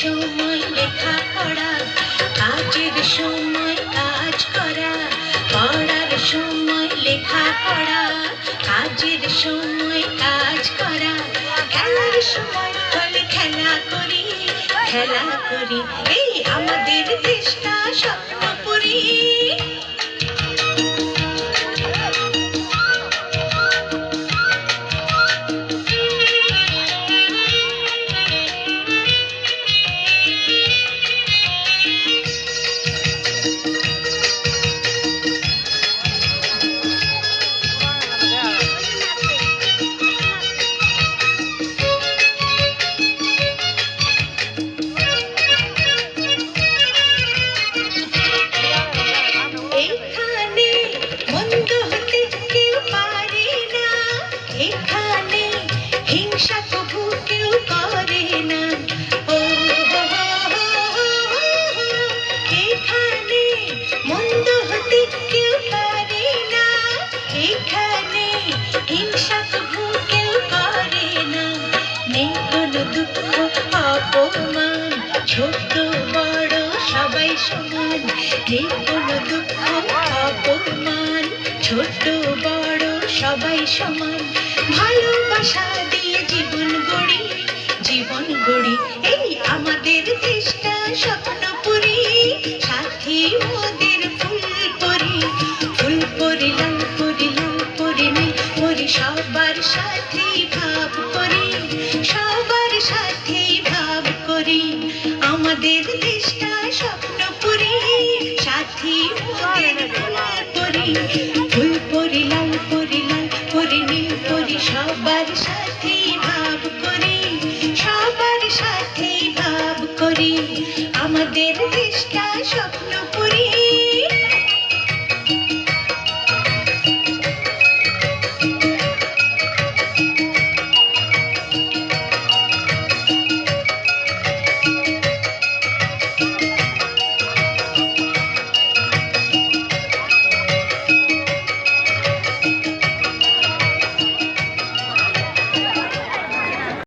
সময় লেখা পড়া কাজের সময় সময় লেখা পড়া, কাজের সময় কাজ করা। খেলার সময় চলে খেলা করি খেলা করি, এই আমাদের দেশটা স্বপ্নপুরী। হিংসা কবু কেউ করে না। ও। এখানে মন্দ হতে কেউ পারে না। এখানে হিংসা কবু কেউ করে না। নেই কোনো দুঃখ, অপমান ছোট বড়, সবাই সমান। নেই কোনো দুঃখ, অপমান ছোট বড়, সবাই সমান। ভালোবাসা দিয়ে জীবন গড়ি জীবন গড়ি, এই আমাদের দেশটা স্বপ্নপুরী সাথী মোদের ফুল পরি ফুল পরি লাল পরি লাল পরি নীল পরি সবার সাথে ভাব করি, সবার সাথে ভাব করি। আমাদের দেশটা স্বপ্নপুরী সাথী ফুল